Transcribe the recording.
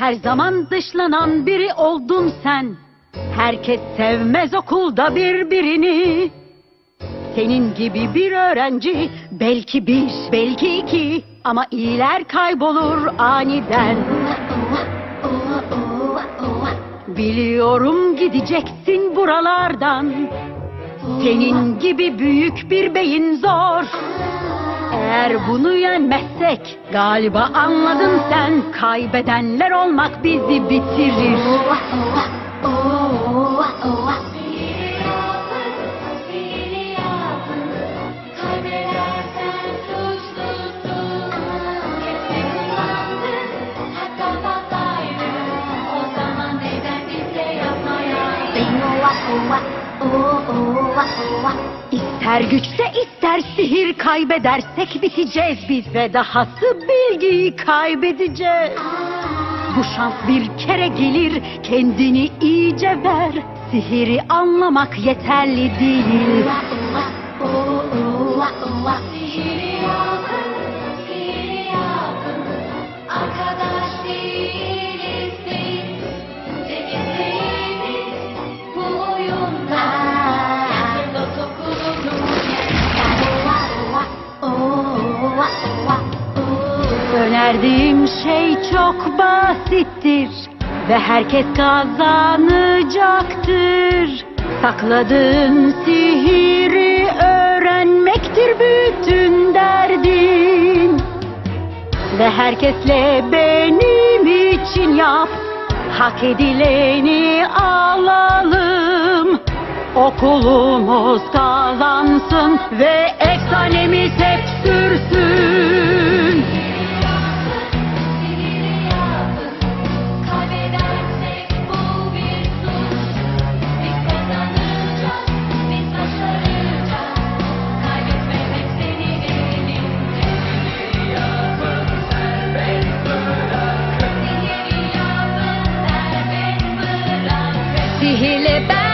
Her zaman dışlanan biri oldun sen. Herkes sevmez okulda birbirini. Senin gibi bir öğrenci belki bir, belki iki ama iyiler kaybolur aniden. Biliyorum gideceksin buralardan. Senin gibi büyük bir beyin zor. Eğer bunu yenmezsek galiba anladın sen kaybedenler olmak bizi bitirir. Kaybedersen İster güçse ister sihir kaybedersek biteceğiz biz ve dahası bilgiyi kaybedeceğiz. Bu şans bir kere gelir kendini iyice ver. Sihiri anlamak yeterli değil. Sihiri Önerdiğim şey çok basittir ve herkes kazanacaktır. Sakladığın sihiri öğrenmektir bütün derdin. Ve herkesle benim için yap, hak edileni alalım. Okulumuz kazansın ve efsanemiz hep sürsün. si il live.